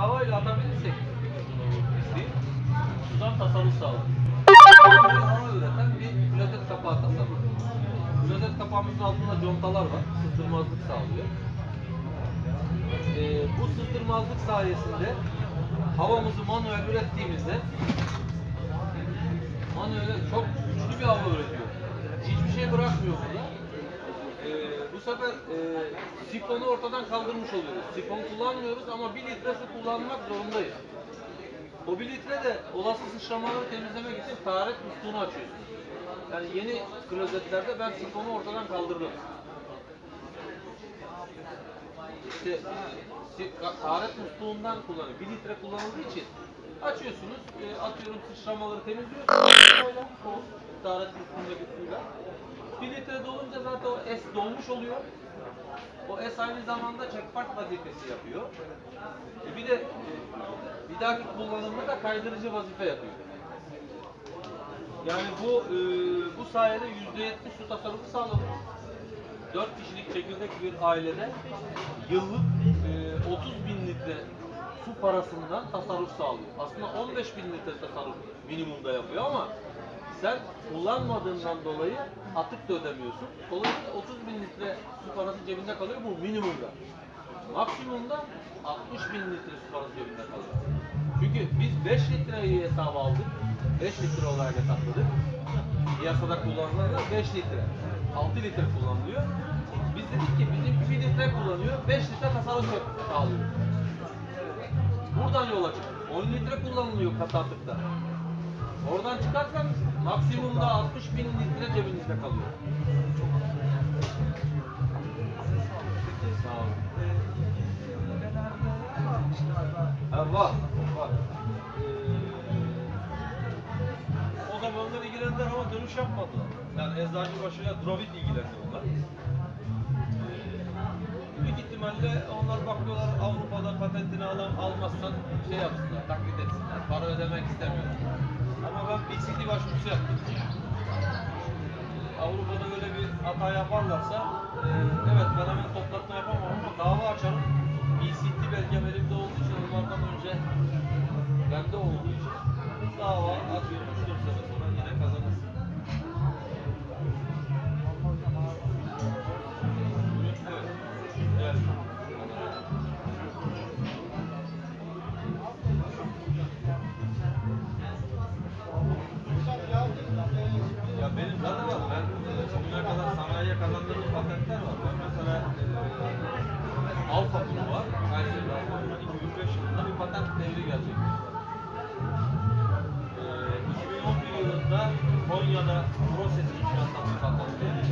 havayla atabilirsek pisliği sudan tasarruf sağlar. Hava üreten bir klozet kapağı tasarruf. Kapağımızın altında contalar var. Sızdırmazlık sağlıyor. Ee, bu sızdırmazlık sayesinde havamızı manuel ürettiğimizde bu sefer e, sifonu ortadan kaldırmış oluyoruz. Sifon kullanmıyoruz ama bir litre su kullanmak zorundayız. O bir litre de olası sıçramaları temizlemek için taharet musluğunu açıyorsunuz. Yani yeni klozetlerde ben sifonu ortadan kaldırdım. İşte taharet musluğundan kullanıyor. Bir litre kullanıldığı için açıyorsunuz, e, atıyorum sıçramaları temizliyorsunuz. Taharet musluğundaki suyla. Bir litre dolunca zaten o S dolmuş oluyor. O S aynı zamanda checkpoint vazifesi yapıyor. E bir de e, bir dahaki kullanımda da kaydırıcı vazife yapıyor. Yani bu e, bu sayede %70 su tasarrufu sağladık. 4 kişilik çekirdek bir ailede yıllık e, 30 bin litre su parasından tasarruf sağlıyor. Aslında 15 bin litre tasarruf minimumda yapıyor ama sen kullanmadığından dolayı atık da ödemiyorsun. Dolayısıyla 30 bin litre su parası cebinde kalıyor bu minimumda. Maksimumda 60 bin litre su parası cebinde kalıyor. Çünkü biz 5 litreyi hesaba aldık. 5 litre olarak hesapladık. Piyasada kullanılanlar 5 litre. 6 litre kullanılıyor. Biz dedik ki bizim 1 litre kullanıyor, 5 litre tasarruf sağlıyor. Buradan yola çıktık. 10 litre kullanılıyor katı atıkta. Oradan çıkarsan maksimumda 60 bin litre cebinizde kalıyor. Sağ olun. Ha, var. O zamanlar ilgilendiler ama dönüş yapmadılar. Yani Eczacıbaşı'yla Dravit ilgilendi onlar. Ee, Büyük ihtimalle onlar bakıyorlar Avrupa'da patentini alan, almazsan Şey yapsınlar, taklit etsinler. Para ödemek istemiyorlar. PCT başvurusu yaptım. Avrupa'da böyle bir hata yaparlarsa e, evet hemen toplatma yapamam ama dava açarım. Belgem elimde da Konya'da proses inşaatına katıldı.